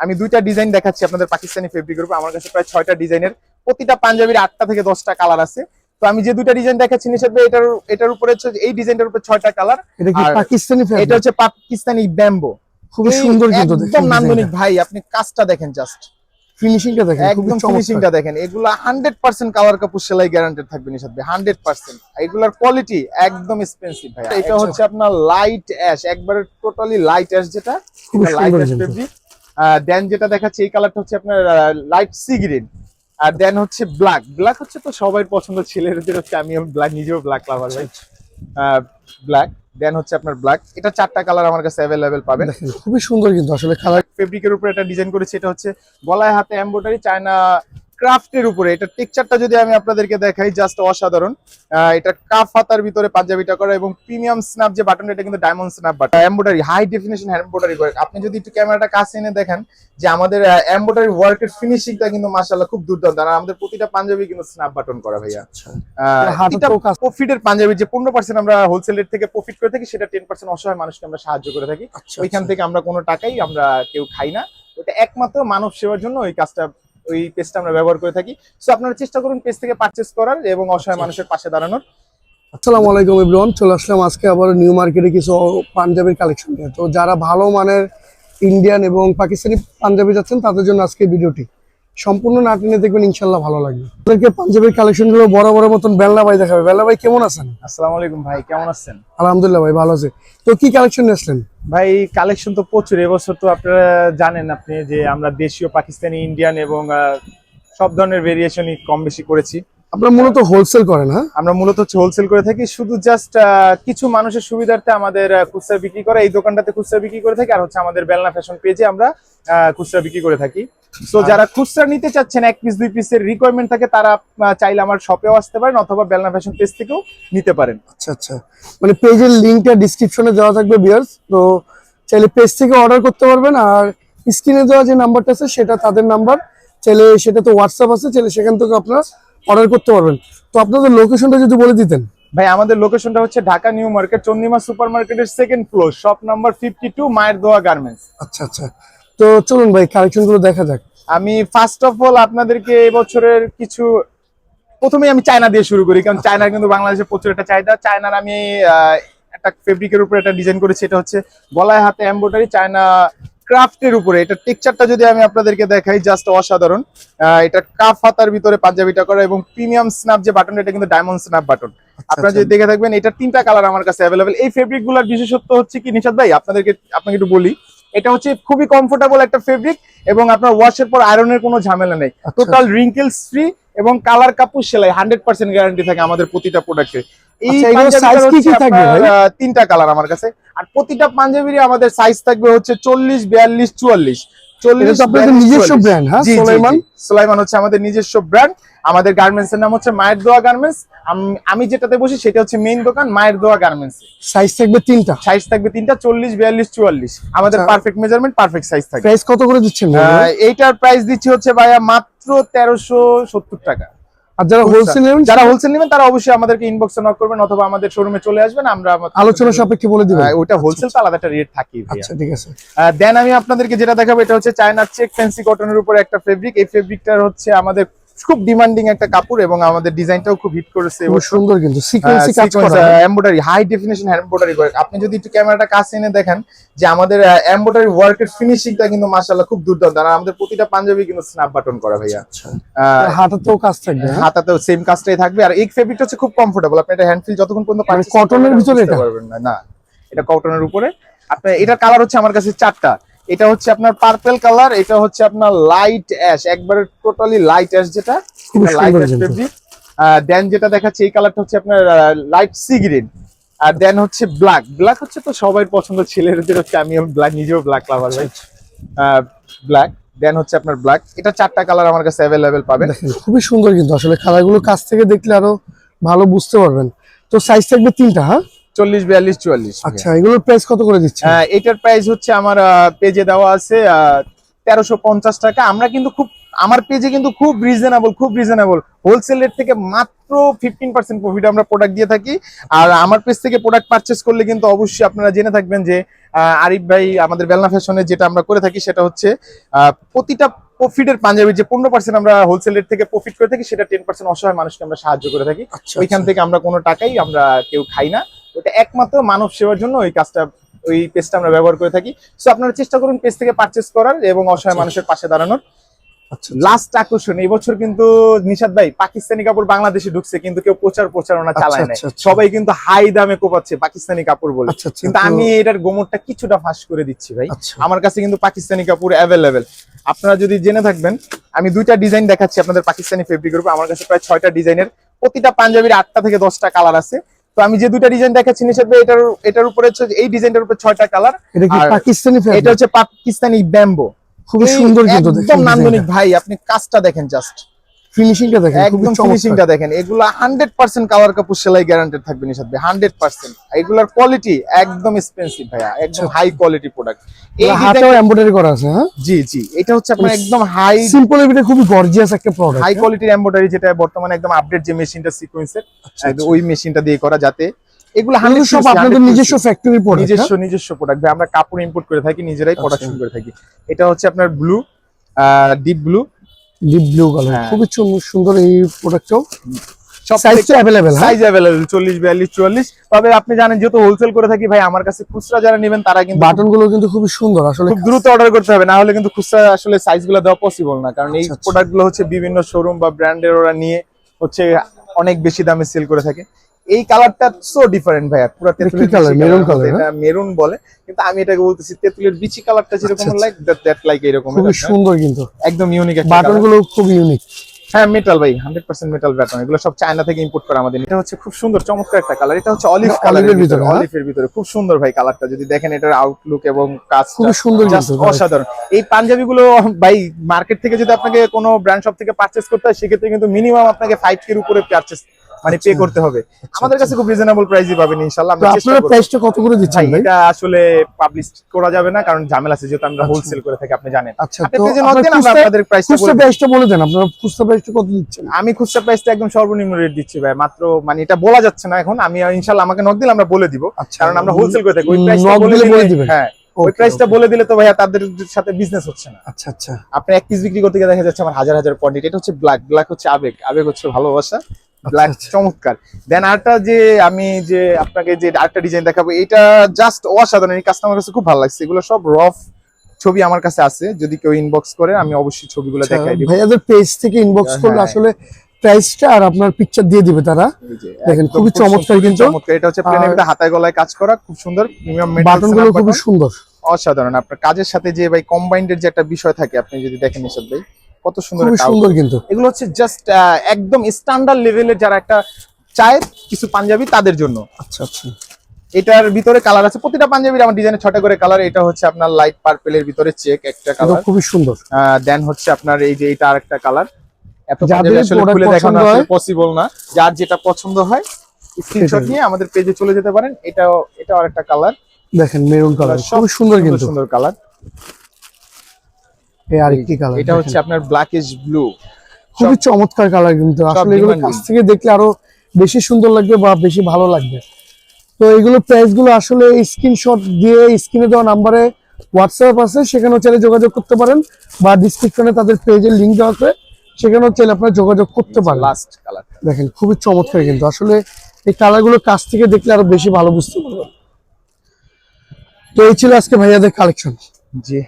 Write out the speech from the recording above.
আমি দুইটা ডিজাইন দেখাচ্ছি আপনাদের পাকিস্তানি ফেব্রিকের উপর। আমার কাছে প্রায় ছয়টা ডিজাইনের প্রতিটা পাঞ্জাবির আটটা থেকে দশটা কালার আছে। তো আমি যে দুইটা ডিজাইন দেখাচ্ছি নিষেধ ভাই এটার এটার উপরে হচ্ছে এই ডিজাইনটার উপরে ছয়টা কালার এটা কি পাকিস্তানি এটা হচ্ছে পাকিস্তানি ব্যাম্বো খুবই সুন্দর কিন্তু একদম নান্দনিক ভাই আপনি কাজটা দেখেন জাস্ট ফিনিশিংটা দেখেন একদম ফিনিশিংটা দেখেন। এগুলা হান্ড্রেড পার্সেন্ট কালার কাপড় সেলাই গ্যারান্টেড থাকবে নিষাদ ভাই হান্ড্রেড পার্সেন্ট এগুলার কোয়ালিটি একদম এক্সপেন্সিভ ভাই। এটা আচ্ছা। হচ্ছে আপনার লাইট অ্যাশ একবারে টোটালি লাইট অ্যাশ যেটা লাইট অ্যাশ ফেব্রিক দেন যেটা দেখাচ্ছে এই কালারটা হচ্ছে আপনার লাইট সি গ্রিন আর দেন হচ্ছে ব্ল্যাক ব্ল্যাক হচ্ছে তো সবাই পছন্দ ছেলেদের হচ্ছে আমি ব্ল্যাক নিজেও ব্ল্যাক লাভার ভাই ব্ল্যাক দেন হচ্ছে আপনার ব্ল্যাক এটা চারটা কালার আমার কাছে অ্যাভেলেবেল পাবেন। খুবই সুন্দর কিন্তু আসলে কালার ফেব্রিকের উপরে একটা ডিজাইন করেছে এটা হচ্ছে গলায় হাতে এমব্রয়ডারি চায়না ক্রাফটের উপরে এটা টেক্সচারটা যদি আমি আপনাদেরকে দেখাই জাস্ট অসাধারণ। আহ, এটা কাফ হাতার ভিতরে পাঞ্জাবিটা করা এবং প্রিমিয়াম স্ন্যাপ যে বাটন এটা কিন্তু diamond snap button embroidery high definition embroidery করে আপনি যদি একটু ক্যামেরাটা কাছে এনে দেখেন যে আমাদের এমব্রয়ডারি ওয়ার্কের ফিনিশিংটা কিন্তু মাশাআল্লাহ খুব দুর্দান্ত। আর আমাদের প্রতিটা পাঞ্জাবি কিন্তু স্ন্যাপ বাটন করা ভাইয়া। আচ্ছা। হাতাতেও প্রফিটের পাঞ্জাবি যে পনেরো পার্সেন্ট আমরা হোলসেল রেট থেকে প্রফিট করে থাকি সেটা টেন পার্সেন্ট অসহায় মানুষকে আমরা সাহায্য করে থাকি। আচ্ছা ওইখান থেকে আমরা কোনো টাকাই আমরা কেউ খাই না। ওটা একমাত্র মানব সেবার জন্য ওই কাজটা ওই পেজটা আমরা ব্যবহার করে থাকি। সো আপনারা চেষ্টা করুন পেজ থেকে পারচেস করার এবং অসহায় মানুষের পাশে দাঁড়ানোর। আসসালামু আলাইকুম এভরিওয়ান চলে আসলাম আজকে আবার নিউ মার্কেটে কিছু পাঞ্জাবির কালেকশন নিয়ে। তো যারা ভালো মানের ইন্ডিয়ান এবং পাকিস্তানি পাঞ্জাবি যাচ্ছেন তাদের জন্য আজকে ভিডিওটি। সম্পূর্ণ না টেনে দেখবেন ইনশাল্লাহ ভালো লাগবে। আপনাদেরকে পাঞ্জাবির কালেকশনগুলো বড় বড় মতন বেল্লা ভাই দেখাবে। বেল্লা ভাই কেমন আছেন? আসসালামু আলাইকুম ভাই কেমন আছেন? আলহামদুলিল্লাহ ভাই ভালো আছে। তো কি কালেকশন নিয়ে আসলেন? ভাই কালেকশন তো প্রচুর। এবছর তো আপনারা জানেন আপনি যে আমরা দেশীয়, পাকিস্তানি ইন্ডিয়ান এবং সব ধরনের ভেরিয়েশনই কম বেশি করেছি। আপনারা মূলত হোলসেল করেন হ্যাঁ? আমরা মূলত হচ্ছে হোলসেল করে থাকি শুধু জাস্ট কিছু মানুষের সুবিধার্থে আমাদের খুচরা বিক্রি করে এই দোকানটাতে খুচরা বিক্রি করে থাকি আর হচ্ছে আমাদের বেলনা ফ্যাশন পেজে আমরা খুচরা বিক্রি করে থাকি। তো যারা খুচরা নিতে চাচ্ছেন এক পিস দুই পিসের রিকোয়ারমেন্ট থাকে তারা চাইলে আমার শপেও আসতে পারেন অথবা বেলনা ফ্যাশন পেজ থেকেও নিতে পারেন। আচ্ছা আচ্ছা। মানে পেজের লিঙ্কটা ডিসক্রিপশনে দেওয়া থাকবে বিয়ার্স তো চাইলে পেজ থেকে অর্ডার করতে পারবেন আর স্ক্রিনে দেওয়া যে নাম্বারটা আছে সেটা তাদের নাম্বার চাইলে সেটা তো হোয়াটসঅ্যাপ আছে চাইলে সেখান থেকে আপনারা অর্ডার করতে পারবেন। তো আপনাদের লোকেশনটা যদি বলে দিতেন। ভাই আমাদের লোকেশনটা হচ্ছে Dhaka new market Chandima super মার্কেটের second floor shop number fifty two মায়ের দোয়া গার্মেন্টস আচ্ছা আচ্ছা। তো চলুন ভাই কালেকশনগুলো দেখা যাক। আমি ফার্স্ট অফ অল আপনাদেরকে এবছরের কিছু প্রথমে আমি চায়না দিয়ে শুরু করি কারণ চায়না কিন্তু বাংলাদেশে প্রচুর একটা চাহিদা। চায়নার আমি একটা ফেব্রিকের উপরে একটা ডিজাইন করেছি এটা হচ্ছে গলায় হাতে এমব্রয়ডারি চায়না ক্রাফটের উপরে এটা টেক্সচারটা যদি আমি আপনাদেরকে দেখাই জাস্ট অসাধারণ। আহ, এটা কাফ হাতার ভিতরে পাঞ্জাবিটা করা এবং প্রিমিয়াম স্ন্যাপ যে বাটন এটা কিন্তু ডায়মন্ড স্ন্যাপ বাটন আপনারা যদি দেখে থাকবেন এটা তিনটা কালার আমার কাছে অ্যাভেলেবেল এই ফেব্রিকগুলার বিশেষত্ব হচ্ছে কি নিশাদ ভাই আপনাদেরকে আপনাকে একটু বলি এটা হচ্ছে খুবই কমফোর্টেবল একটা ফেব্রিক এবং আপনার ওয়াশের পর আয়রনের কোনো ঝামেলা নেই। টোটাল রিঙ্কেলস ফ্রি এবং কালার কাপড় সেলাই হান্ড্রেড পার্সেন্ট গ্যারান্টি থাকে আমাদের প্রতিটা আচ্ছা? আহ, তিনটা কালার আমার কাছে আর প্রতিটা পাঞ্জাবির আমাদের সাইজ থাকবে হচ্ছে চল্লিশ বিয়াল্লিশ চুয়াল্লিশ নিজস্ব ব্র্যান্ড হ্যাঁ সুলাইমান। সুলাইমান হচ্ছে আমাদের নিজস্ব ব্র্যান্ড আমাদের গার্মেন্টস এর নাম হচ্ছে মায়ের দোয়া গার্মেন্টস আমি যেটাতে বসি সেটা হচ্ছে মেইন দোকান মায়ের দোয়া গার্মেন্টস সাইজ থাকবে তিনটা। সাইজ থাকবে তিনটা চল্লিশ বিয়াল্লিশ চুয়াল্লিশ। আমাদের। পারফেক্ট মেজারমেন্ট পারফেক্ট সাইজ থাকবে। প্রাইস কত করে দিচ্ছেন? এইটার প্রাইস দিচ্ছি হচ্ছে ভাইয়া মাত্র তেরোশো সত্তর টাকা। আর যারা হোলসেল নেবেন যারা হোলসেল নেবেন তারা অবশ্যই আমাদেরকে ইনবক্সে নক করবেন অথবা আমাদের শোরুমে চলে আসবেন আমরা আলোচনা সাপেক্ষে বলে দিব আহ, ওটা হোলসেল তো আলাদা একটা রেট থাকে আচ্ছা ঠিক আছে। দেন আমি আপনাদেরকে যেটা দেখাবো এটা হচ্ছে চায়নার চেক ফ্যান্সি কটনের উপরে একটা ফেব্রিক এই ফেব্রিকটার হচ্ছে আমাদের খুব ডিমান্ডিং একটা কাপড় এবং আমাদের ডিজাইনটাও খুব হিট করেছে খুব সুন্দর কিন্তু সিকোয়েন্সি কাজ করা এমব্রয়ডারি হাই ডেফিনেশন এমব্রয়ডারি করে আপনি যদি একটু ক্যামেরাটা কাছে এনে দেখেন যে আমাদের এমব্রয়ডারি ওয়ার্কের ফিনিশিংটা কিন্তু মাশাআল্লাহ খুব দুর্দান্ত। আর আমাদের প্রতিটা পাঞ্জাবি কিন্তু স্ন্যাপ বাটন করা ভাইয়া। আচ্ছা হাতাতেও কাজ থাকবে হ্যাঁ? হাতাতেও সেম কাজটাই থাকবে। আর এই ফেব্রিকটা হচ্ছে খুব কমফোর্টেবল আপনি এটা হ্যান্ড ফিল যতক্ষণ পর্যন্ত মানে এর করবেন, ভিতরে এটা? পারবেন না। না এটা কটনের উপরে। আপনার এটার কালার হচ্ছে আমার কাছে চারটা। এটা হচ্ছে আপনার পার্পল কালার এটা হচ্ছে আপনার লাইট অ্যাশ একবারে টোটালি লাইট অ্যাশ যেটা লাইট অ্যাশ। ফেব্রিক দেন যেটা দেখাচ্ছে এই কালারটা হচ্ছে আপনার লাইট সি গ্রিন আর দেন হচ্ছে ব্ল্যাক ব্ল্যাক হচ্ছে তো সবাই পছন্দ ছেলেদের হচ্ছে আমি ব্ল্যাক নিজেও ব্ল্যাক লাভার ভাই ব্ল্যাক দেন হচ্ছে আপনার ব্ল্যাক এটা চারটা কালার আমার কাছে অ্যাভেলেবেল পাবেন। খুবই সুন্দর কিন্তু। আসলে কালারগুলো কাছ থেকে দেখলে আরও ভালো বুঝতে পারবেন। তো সাইজ থাকবে তিনটা হ্যাঁ? চল্লিশ বিয়াল্লিশ চুয়াল্লিশ আচ্ছা এগুলোর প্রাইস কত করে দিচ্ছেন? আহ, এটার প্রাইস হচ্ছে আমার পেজে দেওয়া আছে তেরোশো পঞ্চাশ টাকা। আমরা কিন্তু খুব আমার পেজে কিন্তু খুব রিজনেবল খুব রিজনেবল হোলসেল রেট থেকে মাত্র ফিফটিন পার্সেন্ট প্রফিট আমরা প্রোডাক্ট দিয়ে থাকি। আর আমার পেজ থেকে প্রোডাক্ট পারচেস করলে কিন্তু অবশ্যই আপনারা জেনে থাকবেন যে আরিফ ভাই আমাদের বেলনা ফ্যাশনে যেটা আমরা করে থাকি সেটা হচ্ছে আহ, প্রতিটা প্রফিটের পাঞ্জাবি যে পনেরো পার্সেন্ট আমরা হোলসেল রেট থেকে প্রফিট করে থাকি সেটা টেন পার্সেন্ট অসহায় মানুষকে আমরা সাহায্য করে থাকি। আচ্ছা ওইখান থেকে আমরা কোনো টাকাই আমরা কেউ খাই না। ওটা একমাত্র মানব সেবার জন্য ওই কাজটা ওই পেজটা আমরা ব্যবহার করে থাকি। সো আপনারা চেষ্টা করুন পেজ থেকে পারচেস করার এবং অসহায় আচ্ছা। মানুষের পাশে দাঁড়ানোর। আচ্ছা। লাস্ট আকর্ষণ এই বছর কিন্তু নিশাদ ভাই পাকিস্তানি কাপড় বাংলাদেশে ঢুকছে কিন্তু কেউ প্রচার প্রচারণা আচ্ছা, চালায় না আচ্ছা, আচ্ছা। সবাই কিন্তু হাই দামে কোপাচ্ছে পাকিস্তানি কাপড় বলে। আচ্ছা আচ্ছা কিন্তু আমি এটার গোমরটা কিছুটা ফাঁস করে দিচ্ছি ভাই। আচ্ছা। আমার কাছে কিন্তু পাকিস্তানি কাপড় অ্যাভেলেবেল আপনারা যদি জেনে থাকবেন আমি দুইটা ডিজাইন দেখাচ্ছি আপনাদের পাকিস্তানি ফেব্রিকের উপর। আমার কাছে প্রায় ছয়টা ডিজাইনের প্রতিটা পাঞ্জাবির আটটা থেকে দশটা কালার আছে। তো আমি যে দুইটা ডিজাইন দেখাচ্ছি নিষেধ এটার এটার উপরে হচ্ছে এই ডিজাইনটার উপরে ছয়টা কালার এটা কি পাকিস্তানি এটা হচ্ছে পাকিস্তানি ব্যাম্বো খুবই সুন্দর কিন্তু একদম নান্দনিক ভাই আপনি কাজটা দেখেন জাস্ট ফিনিশিংটা দেখেন একদম ফিনিশিংটা দেখেন। এগুলা হান্ড্রেড পার্সেন্ট কালার কাপড় সেলাই গ্যারান্টেড থাকবে নিষাদ ভাই হান্ড্রেড পার্সেন্ট এগুলার কোয়ালিটি একদম এক্সপেন্সিভ ভাইয়া একদম হাই কোয়ালিটি প্রোডাক্ট এই হাতেও এমব্রয়ডারি করা আছে হ্যাঁ? জি জি। এটা হচ্ছে আপনার একদম হাই সিম্পল এর খুবই গর্জিয়াস একটা প্রোডাক্ট হাই কোয়ালিটির এমব্রয়ডারি যেটা বর্তমানে একদম আপডেট যে মেশিনটা সিকোয়েন্সের আচ্ছা, ওই মেশিনটা দিয়ে করা যাতে এগুলো হান্ড্রেড সব আপনাদের নিজস্ব প্রোডাক্ট নিজস্ব নিজস্ব প্রোডাক্ট আমরা কাপড় ইম্পোর্ট করে থাকি নিজেরাই আচ্ছা। প্রোডাকশন করে থাকি। এটা হচ্ছে আপনার blue deep blue deep blue colour. খুবই সুন্দর- এই প্রোডাক্টটাও সব সাইজ অ্যাভেলেবেল হ্যাঁ? আপনি জানেন যেহেতু হোলসেল করে থাকি ভাই আমার কাছে খুচরা যারা নেবেন তারা কিন্তু বাটনগুলো কিন্তু সুন্দর আসলে খুব দ্রুত অর্ডার করতে হবে। না হলে কিন্তু খুচরা আসলে সাইজগুলো দেওয়া পসিবল না। কারণ এই আচ্ছা, আচ্ছা। প্রোডাক্টগুলো হচ্ছে বিভিন্ন শোরুম বা ব্র্যান্ডের ওরা নিয়ে হচ্ছে অনেক বেশি দামে সেল করে থাকে। এই কালারটা সো ডিফারেন্ট ভাইয়া। পুরো তেঁতুলের Maroon colour colour, এটা মেরুন বলে কিন্তু আমি এটাকে বলতেছি তেঁতুলের বিচি কালারটা যেরকম আচ্ছা, লাইক দ্যাট দ্যাট লাইক এরকম খুবই সুন্দর কিন্তু। একদম ইউনিক একটা বাটনগুলো খুবই ইউনিক হ্যাঁ মেটাল ভাই হান্ড্রেড পার্সেন্ট মেটাল ব্যাটন এগুলো সব চায়না থেকে ইম্পোর্ট করা আমাদের। এটা হচ্ছে খুব সুন্দর চমৎকার একটা কালার এটা হচ্ছে অলিভ কালারের এর ভিতরে ভিতরে, হ্যাঁ? অলিভের ভিতরে। খুব সুন্দর ভাই কালারটা যদি দেখেন এটার আউটলুক এবং কাজ খুব সুন্দর অসাধারণ। এই পাঞ্জাবি গুলো ভাই মার্কেট থেকে যদি আপনাকে কোনো ব্র্যান্ড শপ থেকে পারচেস করতে হয় সেক্ষেত্রে কিন্তু মিনিমাম আপনাকে ফাইভ কের উপরে পারচেস মানে পে আচ্ছা। করতে হবে। আমাদের কাছে খুব রিজনেবল প্রাইসই পাবেন ইনশাআল্লাহ। আমরা চেষ্টা আপনারা করব প্রাইসটা কত করে দিচ্ছেন ভাই এটা আসলে পাবলিশ করা যাবে না কারণ ঝামেলা আছে যেহেতু আমরা আচ্ছা। হোলসেল করে থাকি আপনি জানেন। আচ্ছা তো আমরা আপনাদের প্রাইসটা খুচরা প্রাইসটা বলে দেন আপনারা খুচরা প্রাইসটা কত দিচ্ছেন? আমি খুচরা প্রাইসটা একদম সর্বনিম্ন রেট দিচ্ছি ভাই মাত্র মানে এটা বলা যাচ্ছে না এখন আমি ইনশাআল্লাহ আমাকে নক দিলে আমরা বলে দিব আচ্ছা। কারণ আমরা হোলসেল করে থাকি ওই প্রাইসটা বলে দিবেন। হ্যাঁ ওই প্রাইসটা বলে দিলে তো ভাইয়া তাদের সাথে বিজনেস হচ্ছে না। আচ্ছা আচ্ছা। আপনি এক পিস বিক্রি করতে গিয়ে দেখা যাচ্ছে আমার হাজার হাজার কোয়ান্টিটি এটা হচ্ছে ব্ল্যাক ব্ল্যাক হচ্ছে আবেগ আবেগ হচ্ছে ভালোবাসা। ব্ল্যাক আচ্ছা। চমৎকার। দেন আরেকটা যে আমি যে আপনাকে যে আরেকটা ডিজাইন দেখাবো এটা জাস্ট অসাধারণ এই কাস্টমার কাছে খুব ভালো লাগছে। এগুলো সব রফ ছবি আমার কাছে আছে যদি কেউ ইনবক্স করে আমি অবশ্যই ছবিগুলো আচ্ছা, দেখাই দিব। ভাইয়াদের পেজ থেকে ইনবক্স করলে হ্যাঁ। আসলে প্রাইসটা আর আপনার পিকচার দিয়ে দিবে তারা। দেখেন, খুবই চমৎকার কিন্তু। চমৎকার। এটা হচ্ছে প্লেনের হাতায় গলায় কাজ করা খুব সুন্দর। প্রিমিয়াম বাটনগুলো খুবই সুন্দর। অসাধারণ। আপনার কাজের সাথে যে ভাই কম্বাইন্ডের যে একটা বিষয় থাকে আপনি যদি দেখেন এসব ভাই কত সুন্দর সুন্দর কিন্তু। এগুলো হচ্ছে জাস্ট একদম স্ট্যান্ডার্ড লেভেলের যারা একটা চায় কিছু পাঞ্জাবি তাদের জন্য। আচ্ছা আচ্ছা। এটার ভিতরে কালার আছে প্রতিটা পাঞ্জাবির আমার ডিজাইনে ছটা করে কালার এটা হচ্ছে আপনার লাইট পার্পেলের ভিতরে চেক একটা কালার খুবই সুন্দর। দেন হচ্ছে আপনার এই যে এটা আরেকটা কালার এত পাঞ্জাবি আসলে খুলে দেখানো পসিবল না। যার যেটা পছন্দ হয় স্ক্রিনশট নিয়ে আমাদের পেজে চলে যেতে পারেন। এটাও এটা আরেকটা কালার দেখেন মেরুন কালার সুন্দর সুন্দর কিন্তু। সুন্দর কালার এই আরেকটি কালার এটা হচ্ছে আপনার ব্ল্যাকিশ ব্লু খুবই চমৎকার কালার কিন্তু। আসলে এগুলো কাছ থেকে দেখলে আরও বেশি সুন্দর লাগবে বা বেশি ভালো লাগবে। তো এগুলো প্রাইসগুলো আসলে স্ক্রিনশট দিয়ে স্ক্রিনে দেওয়া নাম্বারে হোয়াটসঅ্যাপ আছে সেখানেও চাইলে যোগাযোগ করতে পারেন বা ডিসক্রিপশনে তাদের পেজের লিঙ্ক দেওয়া আছে সেখানেও চাইলে আপনারা যোগাযোগ করতে পারেন। লাস্ট কালার দেখেন খুবই চমৎকার কিন্তু। আসলে এই কালারগুলো কাছ থেকে দেখলে আরও বেশি ভালো বুঝতে পারবেন। তো এই ছিল আজকে ভাইয়াদের কালেকশন জি।